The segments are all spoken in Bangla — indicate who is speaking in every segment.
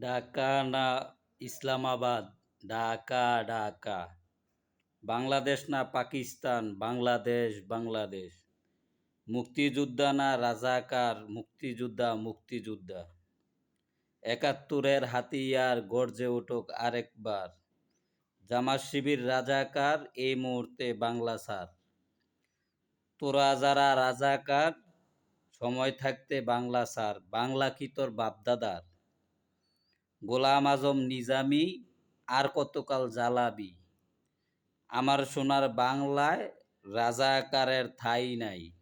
Speaker 1: ঢাকা না ইসলামাবাদ? ঢাকা ঢাকা। বাংলাদেশ না পাকিস্তান? বাংলাদেশ বাংলাদেশ। মুক্তিযোদ্ধা না রাজাকার? মুক্তিযোদ্ধা মুক্তিযোদ্ধা। একাত্তরের হাতিয়ার গর্জে উঠুক আরেকবার। জামাত শিবির রাজাকার এই মুহূর্তে বাংলা সার তোরা যারা রাজাকার, সময় থাকতে বাংলা সার বাংলা কি তোর বাপদাদার? গোলাম আজম নিজামি আর কতকাল জ্বালাবি? আমার সোনার বাংলায় রাজাকারের ঠাঁই নাই।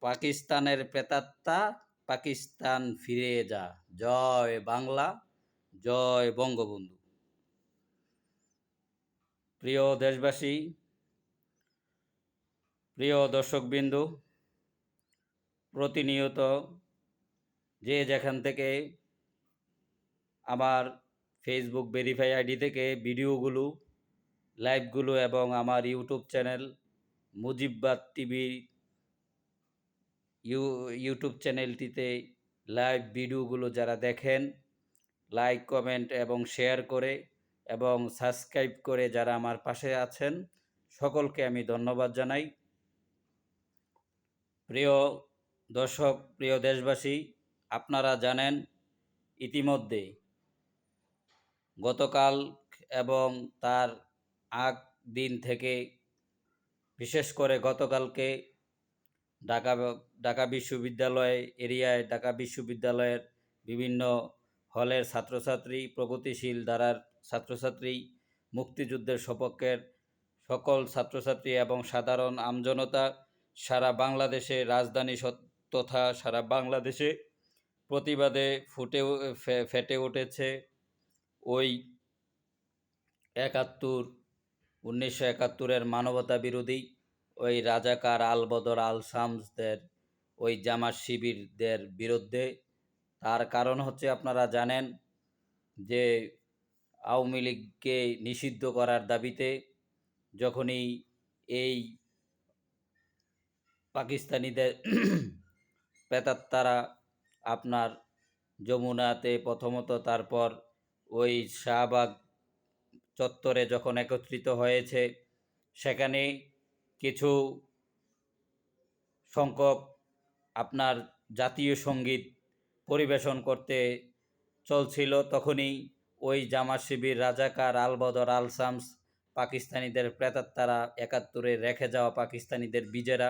Speaker 1: পাকিস্তানের প্রেতাত্মা পাকিস্তান ফিরে যা। জয় বাংলা, জয় বঙ্গবন্ধু। প্রিয় দেশবাসী, প্রিয় দর্শকবিন্দু, প্রতিনিয়ত যে যেখান থেকে আমার ফেসবুক ভেরিফাই আইডি থেকে ভিডিওগুলো, লাইভগুলো এবং আমার ইউটিউব চ্যানেল মুজিববাদ টিভি ইউ ইউটিউব চ্যানেলটিতে লাইভ ভিডিওগুলো যারা দেখেন, লাইক, কমেন্ট এবং শেয়ার করে এবং সাবস্ক্রাইব করে যারা আমার পাশে আছেন, সকলকে আমি ধন্যবাদ জানাই। প্রিয় দর্শক, প্রিয় দেশবাসী, আপনারা জানেন, ইতিমধ্যে গতকাল এবং তার আগ দিন থেকে, বিশেষ করে গতকালকে ঢাকা ঢাকা বিশ্ববিদ্যালয় এরিয়ায়, ঢাকা বিশ্ববিদ্যালয়ের বিভিন্ন হলের ছাত্রছাত্রী, প্রগতিশীল ধারার ছাত্রছাত্রী, মুক্তিযুদ্ধের সপক্ষের সকল ছাত্রছাত্রী এবং সাধারণ আমজনতা সারা বাংলাদেশে রাজধানী তথা সারা বাংলাদেশে প্রতিবাদে ফুটে ফেটে উঠেছে। ওই একাত্তর, উনিশশো একাত্তরের মানবতা বিরোধী ওই রাজাকার আলবদর আল শামসদের, ওই জামাত শিবিরদের বিরুদ্ধে। তার কারণ হচ্ছে আপনারা জানেন যে আওয়ামী লীগকে নিষিদ্ধ করার দাবিতে যখনই এই পাকিস্তানিদের প্রেতাত্মারা আপনার যমুনাতে প্রথমত তারপর ওই শাহবাগ চত্বরে যখন একত্রিত হয়েছে, সেখানে কিছু সংখ্যক আপনার জাতীয় সংগীত পরিবেশন করতে চলছিল। তখনই ওই জামাত শিবির রাজাকার আলবদর আল শামস পাকিস্তানিদের প্রেতাত্মারা একাত্তরে রেখে যাওয়া পাকিস্তানিদের বিজেরা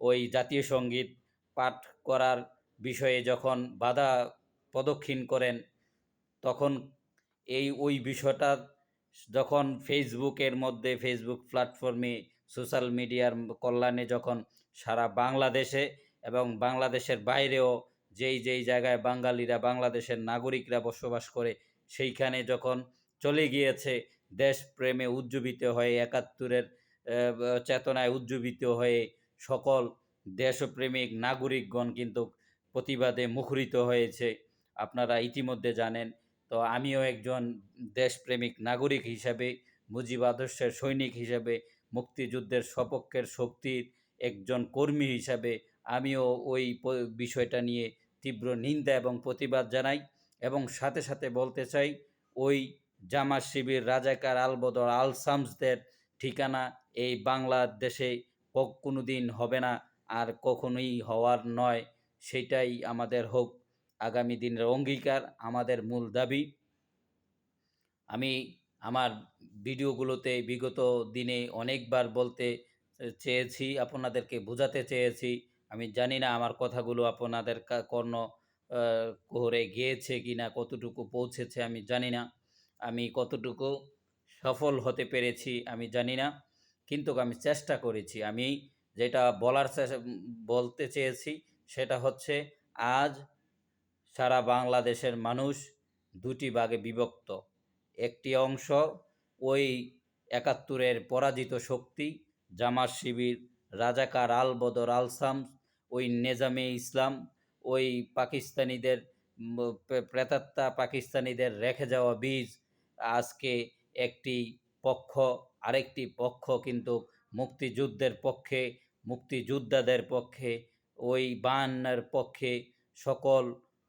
Speaker 1: ওই জাতীয় সংগীত পাঠ করার বিষয়ে যখন বাধা প্রদক্ষিণ করেন, তখন এই, ওই বিষয়টা যখন ফেসবুকের মধ্যে, ফেসবুক প্ল্যাটফর্মে, সোশ্যাল মিডিয়ার কল্যাণে যখন সারা বাংলাদেশে এবং বাংলাদেশের বাইরেও যেই যেই জায়গায় বাঙালিরা, বাংলাদেশের নাগরিকরা বসবাস করে, সেইখানে যখন চলে গিয়েছে, দেশপ্রেমে উজ্জীবিত হয়ে, একাত্তরের চেতনায় উজ্জীবিত হয়ে সকল দেশপ্রেমিক নাগরিকগণ কিন্তু প্রতিবাদে মুখরিত হয়েছে। আপনারা ইতিমধ্যে জানেন তো আমিও একজন দেশপ্রেমিক নাগরিক হিসাবে, মুজিব আদর্শের সৈনিক হিসাবে, মুক্তিযুদ্ধের সপক্ষের শক্তির একজন কর্মী হিসাবে আমিও ওই বিষয়টা নিয়ে তীব্র নিন্দা এবং প্রতিবাদ জানাই এবং সাথে সাথে বলতে চাই, ওই জামা শিবির রাজাকার আলবদর আল সামসদের ঠিকানা এই বাংলাদেশে কোনো দিন হবে না আর কখনোই হওয়ার নয়, সেটাই আমাদের হোক। আগামী দিনের অঙ্গীকার আমাদের মূল দাবি। আমি আমার ভিডিওগুলোতে বিগত দিনে অনেকবার বলতে চেয়েছি, আপনাদেরকে বোঝাতে চেয়েছি। আমি জানি না আমার কথাগুলো আপনাদের কর্ণ কোহরে গিয়েছে কি না কতটুকু পৌঁছেছে আমি জানি না। আমি কতটুকু সফল হতে পেরেছি আমি জানি না। কিন্তু আমি চেষ্টা করেছি। আমি যেটা বলার বলতে চেয়েছি সেটা হচ্ছে, আজ সারা বাংলাদেশের মানুষ দুটি ভাগে বিভক্ত। একটি অংশ ওই একাত্তরের পরাজিত শক্তি, জামাত শিবির, রাজাকার আল বদর আলসাম ওই নেজামে ইসলাম, ওই পাকিস্তানিদের প্রেতাত্মা পাকিস্তানিদের রেখে যাওয়া বীজ, আজকে একটি পক্ষ, আরেকটি পক্ষ কিন্তু মুক্তিযুদ্ধের পক্ষে, মুক্তিযোদ্ধাদের পক্ষে, ওই বায়ান্নের পক্ষে সকল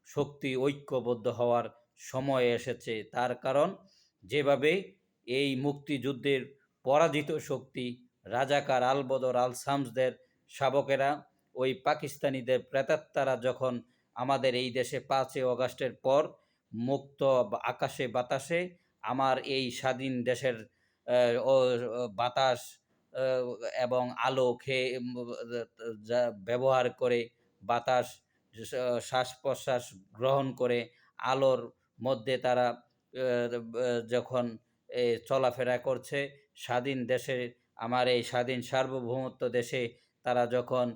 Speaker 1: শক্তি ঐক্যবদ্ধ হওয়ার সময় এসেছে। তার কারণ, যেভাবে এই মুক্তিযুদ্ধের পরাজিত শক্তি রাজাকার আলবদর আল শামসদের শাবকেরা, ওই পাকিস্তানিদের প্রেতাত্মারা যখন আমাদের এই দেশে পাঁচই অগাস্টের পর মুক্ত আকাশে, বাতাসে আমার এই স্বাধীন দেশের বাতাস এবং আলো খেয়ে ব্যবহার করে বাতাস শ্বাস প্রশ্বাস গ্রহণ করে আলোর মধ্যে তারা যখন চলাফেরা করছে, স্বাধীন দেশে, আমার এই স্বাধীন সার্বভৌমত্ব দেশে তারা যখন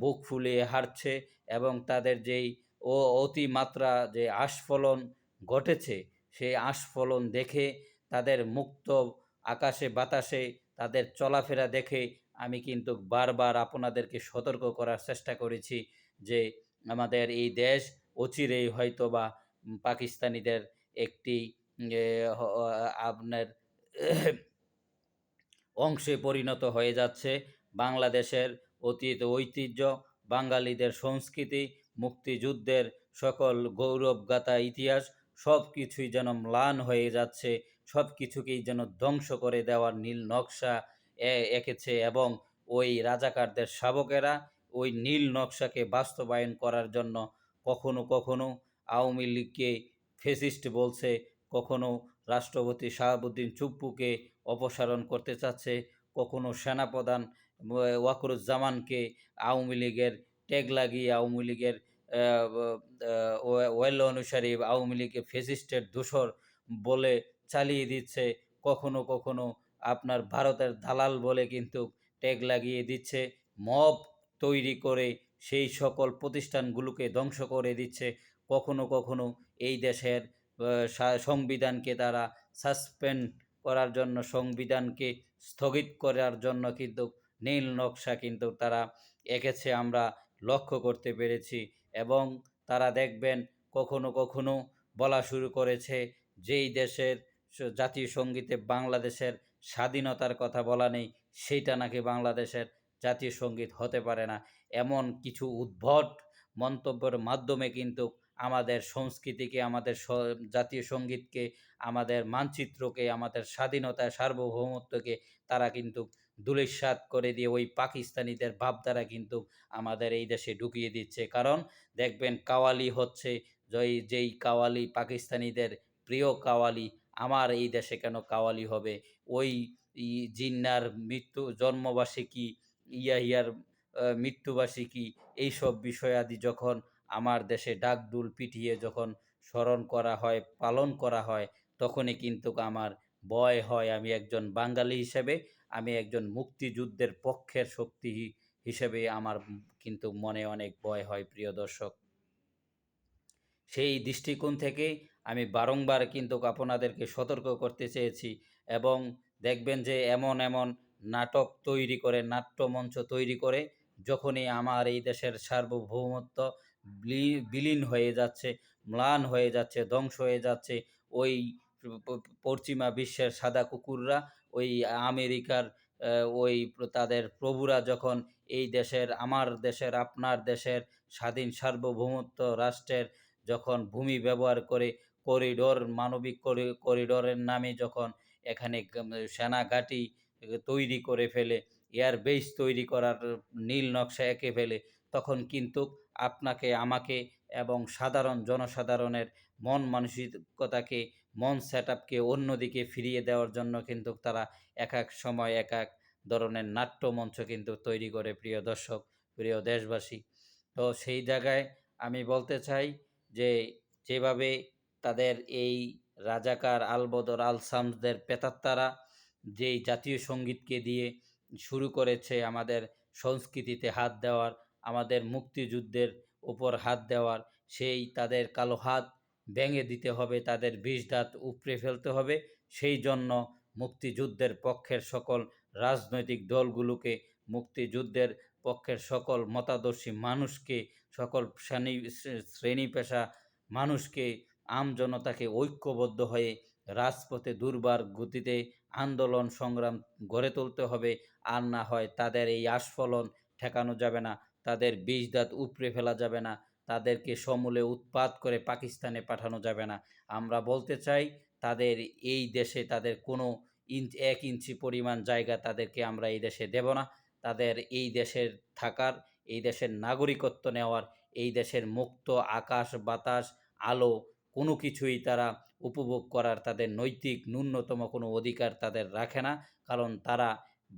Speaker 1: বুক ফুলিয়ে হাঁটছে এবং তাদের যেই ও অতিমাত্রা যে আস্ফলন ঘটেছে, সেই আস্ফলন দেখে তাদের মুক্ত আকাশে, বাতাসে তাদের চলাফেরা দেখে আমি কিন্তু বারবার আপনাদেরকে সতর্ক করার চেষ্টা করেছি যে আমাদের এই দেশ অচিরেই হয়তো বা পাকিস্তানিদের একটি আপনার অংশে পরিণত হয়ে যাচ্ছে। বাংলাদেশের অতীত ঐতিহ্য, বাঙালিদের সংস্কৃতি, মুক্তিযুদ্ধের সকল গৌরবগাথা, ইতিহাস সব কিছুই যেন ম্লান হয়ে যাচ্ছে সব কিছুকেই যেন ধ্বংস করে দেওয়ার নীল নকশা এঁকেছে এবং ওই রাজাকারদের শাবকেরা ওই নীল নকশাকে বাস্তবায়ন করার জন্য কখনো কখনো আওয়ামী লীগকে ফেসিস্ট বলছে, কখনো রাষ্ট্রপতি শাহাবুদ্দিন চুপ্পুকে অপসারণ করতে চাচ্ছে, কখনো সেনাপ্রধান ওয়াকরুজ্জামানকে আওয়ামী লীগের ট্যাগ লাগিয়ে আওয়ামী লীগের ওয়েল অনুসারী আওয়ামী লীগের ফেসিস্টের দূষর বলে চালিয়ে দিচ্ছে, কখনো কখনো আপনার ভারতের দালাল বলে কিন্তু ট্যাগ লাগিয়ে দিচ্ছে, মব তৈরি করে সেই সকল প্রতিষ্ঠানগুলোকে ধ্বংস করে দিচ্ছে। কখনো কখনো এই দেশের সংবিধানকে তারা সাসপেন্ড করার জন্য, সংবিধানকে স্থগিত করার জন্য কিন্তু নীল নকশা কিন্তু তারা এঁকেছে আমরা লক্ষ্য করতে পেরেছি এবং তারা দেখবেন কখনো কখনো বলা শুরু করেছে যেই দেশের জাতীয় সঙ্গীতে বাংলাদেশের স্বাধীনতার কথা বলা নেই, সেইটা নাকি বাংলাদেশের জাতীয় সংগীত হতে পারে না। এমন কিছু উদ্ভট মন্তব্যের মাধ্যমে কিন্তু আমাদের সংস্কৃতিকে, আমাদের জাতীয় সঙ্গীতকে, আমাদের মানচিত্রকে, আমাদের স্বাধীনতা, সার্বভৌমত্বকে তারা কিন্তু দুলিশ্বাত করে দিয়ে ওই পাকিস্তানিদের ভাবধারা কিন্তু আমাদের এই দেশে ঢুকিয়ে দিচ্ছে। কারণ দেখবেন কাওয়ালি হচ্ছে যেই যেই কাওয়ালি পাকিস্তানিদের প্রিয় কাওয়ালি, আমার এই দেশে কেন কাওয়ালি হবে? ওই জিন্নার মৃত্যু, জন্মবার্ষিকী ইয়াহিয়ার মৃত্যুবার্ষিকী, এইসব বিষয়াদি যখন আমার দেশে ডাকডুল পিটিয়ে যখন স্মরণ করা হয়, পালন করা হয়, তখনই কিন্তু আমার ভয় হয় আমি একজন বাঙালি হিসেবে, আমি একজন মুক্তিযুদ্ধের পক্ষের শক্তি হিসেবে আমার কিন্তু মনে অনেক ভয় হয়, প্রিয় দর্শক। সেই দৃষ্টিকোণ থেকে আমি বারংবার কিন্তু আপনাদেরকে সতর্ক করতে চেয়েছি এবং দেখবেন যে এমন এমন নাটক তৈরি করে, নাট্যমঞ্চ তৈরি করে, যখনই আমার এই দেশের সার্বভৌমত্ব বিলি- বিলীন হয়ে যাচ্ছে, ম্লান হয়ে যাচ্ছে, ধ্বংস হয়ে যাচ্ছে, ওই পশ্চিমা বিশ্বের সাদা কুকুররা, ওই আমেরিকার ওই তাদের প্রভুরা যখন এই দেশের, আমার দেশের, আপনার দেশের স্বাধীন সার্বভৌমত্ব রাষ্ট্রের যখন ভূমি ব্যবহার করে করিডোর, মানবিক করিডোরের নামে যখন এখানে সেনা ঘাঁটি তৈরি করে ফেলে এয়ার বেস তৈরি করার নীল নকশা এঁকে ফেলে, তখন কিন্তু আপনাকে, আমাকে এবং সাধারণ জনসাধারণের মন মানসিকতাকে, মন সেট আপকে অন্যদিকে ফিরিয়ে দেওয়ার জন্য কিন্তু তারা এক এক সময় এক এক ধরনের নাট্যমঞ্চ কিন্তু তৈরি করে, প্রিয় দর্শক, প্রিয় দেশবাসী। তো সেই জায়গায় আমি বলতে চাই যে, যেভাবে তাদের এই রাজাকার আলবদর আল শামসদের পেতাত্তারা যেই জাতীয় সঙ্গীতকে দিয়ে শুরু করেছে আমাদের সংস্কৃতিতে হাত দেওয়ার, আমাদের মুক্তিযুদ্ধের উপর হাত দেওয়ার, সেই তাদের কালো হাত ভেঙে দিতে হবে, তাদের বিষ দাঁত উপড়ে ফেলতে হবে, সেই জন্য মুক্তিযুদ্ধের পক্ষের সকল রাজনৈতিক দলগুলোকে, মুক্তিযুদ্ধের পক্ষের সকল মতাদর্শী মানুষকে, সকল শ্রেণি শ্রেণি পেশা মানুষকে আমজনতাকে ঐক্যবদ্ধ হয়ে রাজপথে দুর্বার গতিতে আন্দোলন, সংগ্রাম গড়ে তুলতে হবে। আর না হয় তাদের এই আস্ফলন ঠেকানো যাবে না, তাদের বিষ দাঁত উপড়ে ফেলা যাবে না, তাদেরকে সমূলে উৎপাত করে পাকিস্তানে পাঠানো যাবে না। আমরা বলতে চাই, তাদের এই দেশে তাদের কোনো ইঞ্চ এক ইঞ্চি পরিমাণ জায়গা তাদেরকে আমরা এই দেশে দেব না। তাদের এই দেশের থাকার, এই দেশের নাগরিকত্ব নেওয়ার, এই দেশের মুক্ত আকাশ, বাতাস, আলো, কোনো কিছুই তারা উপভোগ করার তাদের নৈতিক ন্যূনতম কোনো অধিকার তাদের রাখে না। কারণ তারা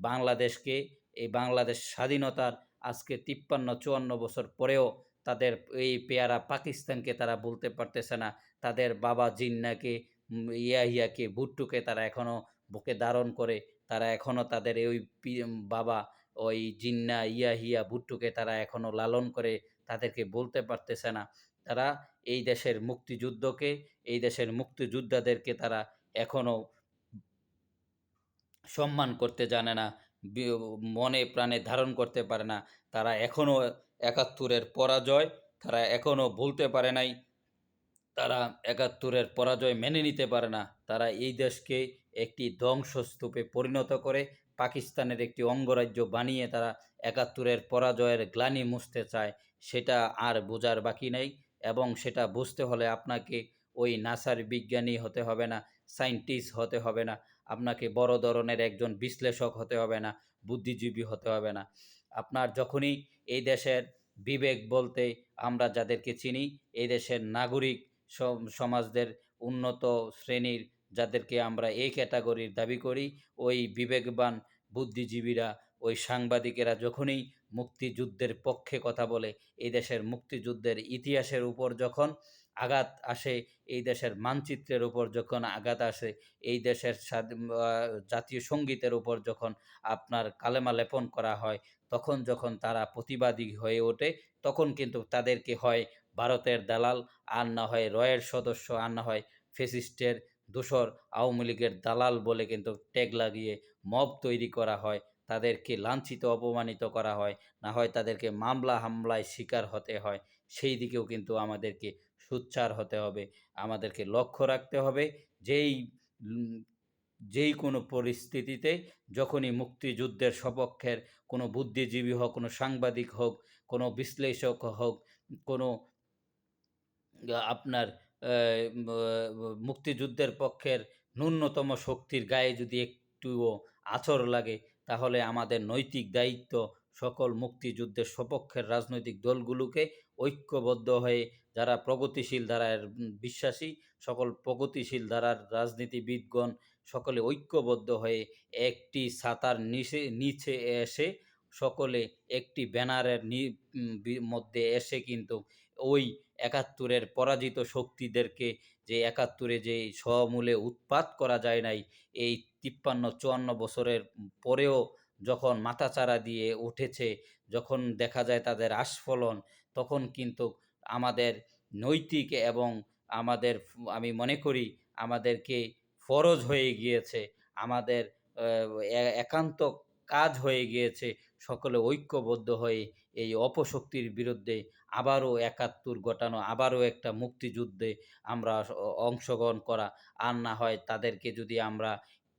Speaker 1: বাংলাদেশকে, এই বাংলাদেশ স্বাধীনতার আজকে তিপ্পান্ন, চুয়ান্ন বছর পরেও তাদের এই পেয়ারা পাকিস্তানকে তারা বলতে পারতেছে না। তাদের বাবা জিন্নাকে ইয়াহিয়াকে, ভুট্টুকে তারা এখনও বুকে ধারণ করে, তারা এখনও তাদের ওই বাবা, ওই জিন্না, ইয়াহিয়া, ভুট্টুকে তারা এখনও লালন করে তাদেরকে বলতে পারতেছে না। তারা এই দেশের মুক্তিযুদ্ধকে, এই দেশের মুক্তিযোদ্ধাদেরকে তারা এখনও সম্মান করতে জানে না মনে প্রাণে ধারণ করতে পারে না। তারা এখনও একাত্তরের পরাজয়, তারা এখনও ভুলতে পারে নাই, তারা একাত্তরের পরাজয় মেনে নিতে পারে না। তারা এই দেশকে একটি ধ্বংসস্তূপে পরিণত করে, পাকিস্তানের একটি অঙ্গরাজ্য বানিয়ে তারা একাত্তরের পরাজয়ের গ্লানি মুছতে চায়, সেটা আর বোঝার বাকি নেই। এবং সেটা বুঝতে হলে আপনাকে ওই নাসার বিজ্ঞানী হতে হবে না সায়েন্টিস্ট হতে হবে না, আপনাকে বড় ধরনের একজন বিশ্লেষক হতে হবে না, বুদ্ধিজীবী হতে হবে না। আপনার যখনই এই দেশের বিবেক বলতে আমরা যাদেরকে চিনি, এই দেশের নাগরিক সমাজদের উন্নত শ্রেণির যাদেরকে আমরা এই ক্যাটাগরির দাবি করি, ওই বিবেকবান বুদ্ধিজীবীরা, ওই সাংবাদিকেরা যখনই মুক্তিযুদ্ধের পক্ষে কথা বলে, এই দেশের মুক্তিযুদ্ধের ইতিহাসের উপর যখন আঘাত আসে, এই দেশের মানচিত্রের উপর যখন আঘাত আসে, এই দেশের জাতীয় সঙ্গীতের উপর যখন আপনার কালেমা লেপন করা হয়, তখন যখন তারা প্রতিবাদী হয়ে ওঠে, তখন কিন্তু তাদেরকে হয় ভারতের দালাল, আর না হয় রয়ের সদস্য, আর না হয় ফেসিস্টের দোসর আওয়ামী লীগের দালাল বলে কিন্তু ট্যাগ লাগিয়ে মব তৈরি করা হয়। তাদেরকে লাঞ্ছিত, অপমানিত করা হয়, না হয় তাদেরকে মামলা হামলায় শিকার হতে হয়, সেই দিকেও কিন্তু আমাদেরকে সুচ্চার হতে হবে, আমাদেরকে লক্ষ্য রাখতে হবে, যেই যেই কোনো পরিস্থিতিতে যখনই মুক্তিযুদ্ধের সপক্ষের কোনো বুদ্ধিজীবী হোক, কোনো সাংবাদিক হোক, কোনো বিশ্লেষক হোক, কোনো আপনার মুক্তিযুদ্ধের পক্ষের ন্যূনতম শক্তির গায়ে যদি একটুও আচর লাগে তাহলে আমাদের নৈতিক দায়িত্ব সকল মুক্তিযুদ্ধের সপক্ষের রাজনৈতিক দলগুলোকে ঐক্যবদ্ধ হয়ে যারা প্রগতিশীল ধারার বিশ্বাসী, সকল প্রগতিশীল ধারার রাজনীতিবিদগণ সকলে ঐক্যবদ্ধ হয়ে একটি ছাতার নিচে নিচে এসে সকলে একটি ব্যানারের মধ্যে এসে কিন্তু ওই একাত্তরের পরাজিত শক্তিদেরকে যে একাত্তরে যে সমূলে উৎপাত করা যায় নাই, এই তিপ্পান্ন, চুয়ান্ন বছরের পরেও যখন মাথাচাড়া দিয়ে উঠেছে, যখন দেখা যায় তাদের আস্ফলন, তখন কিন্তু আমাদের নৈতিক এবং আমাদের আমি মনে করি আমাদেরকে ফরজ হয়ে গিয়েছে, আমাদের একান্ত কাজ হয়ে গিয়েছে, সকলে ঐক্যবদ্ধ হয়ে এই অপশক্তির বিরুদ্ধে আবারও একাত্তর ঘটানো, আবারও একটা মুক্তিযুদ্ধে আমরা অংশগ্রহণ করা, আর না হয় তাদেরকে যদি আমরা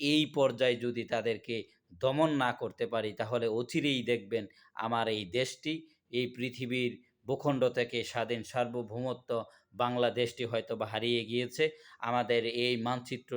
Speaker 1: এই পর্যায়ে যদি তাদেরকে দমন না করতে পারি, তাহলে অচিরেই দেখবেন আমার এই দেশটি, এই পৃথিবীর ভূখণ্ড থেকে স্বাধীন সার্বভৌমত্ব বাংলাদেশটি হয়তো বা হারিয়ে গিয়েছে। আমাদের এই মানচিত্র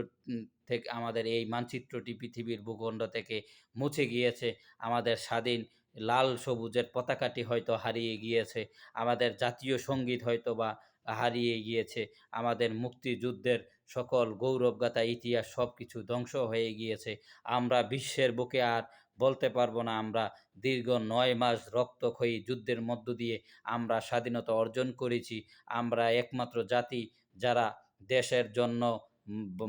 Speaker 1: থেকে আমাদের এই মানচিত্রটি পৃথিবীর ভূখণ্ড থেকে মুছে গিয়েছে। আমাদের স্বাধীন লাল সবুজের পতাকাটি হয়তো হারিয়ে গিয়েছে। আমাদের জাতীয় সংগীত হয়তো বা হারিয়ে গিয়েছে। আমাদের মুক্তিযুদ্ধের সকল গৌরবগাথা, ইতিহাস সব কিছু ধ্বংস হয়ে গিয়েছে। আমরা বিশ্বের বুকে আর বলতে পারব না, আমরা দীর্ঘ নয় মাস রক্তক্ষয়ী যুদ্ধের মধ্য দিয়ে আমরা স্বাধীনতা অর্জন করেছি। আমরা একমাত্র জাতি যারা দেশের জন্য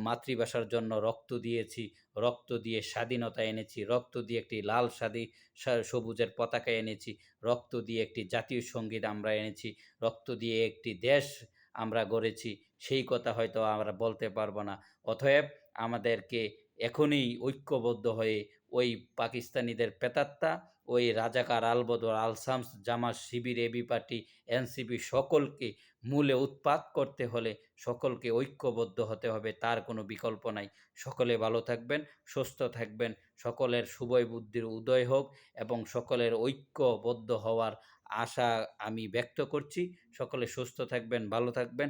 Speaker 1: মাতৃভাষার জন্য রক্ত দিয়েছি। রক্ত দিয়ে স্বাধীনতা এনেছি। রক্ত দিয়ে একটি লাল স্বাধী সবুজের পতাকা এনেছি। রক্ত দিয়ে একটি জাতীয় সংগীত আমরা এনেছি। রক্ত দিয়ে একটি দেশ আমরা গড়েছি। সেই কথা হয়তো আমরা বলতে পারব না। অতএব আমাদেরকে এখনই ঐক্যবদ্ধ হয়ে ওই পাকিস্তানিদের পেতাত্তা, ওই রাজাকার আলবদর, আলসামস জামা শিবির এবি পার্টি এনসিপি সকলকে মূলে উৎপাত করতে হলে সকলকে ঐক্যবদ্ধ হতে হবে, তার কোনো বিকল্প নাই। সকলে ভালো থাকবেন, সুস্থ থাকবেন, সকলের শুভয় বুদ্ধির উদয় হোক এবং সকলের ঐক্যবদ্ধ হওয়ার আশা আমি ব্যক্ত করছি। সকলে সুস্থ থাকবেন, ভালো থাকবেন।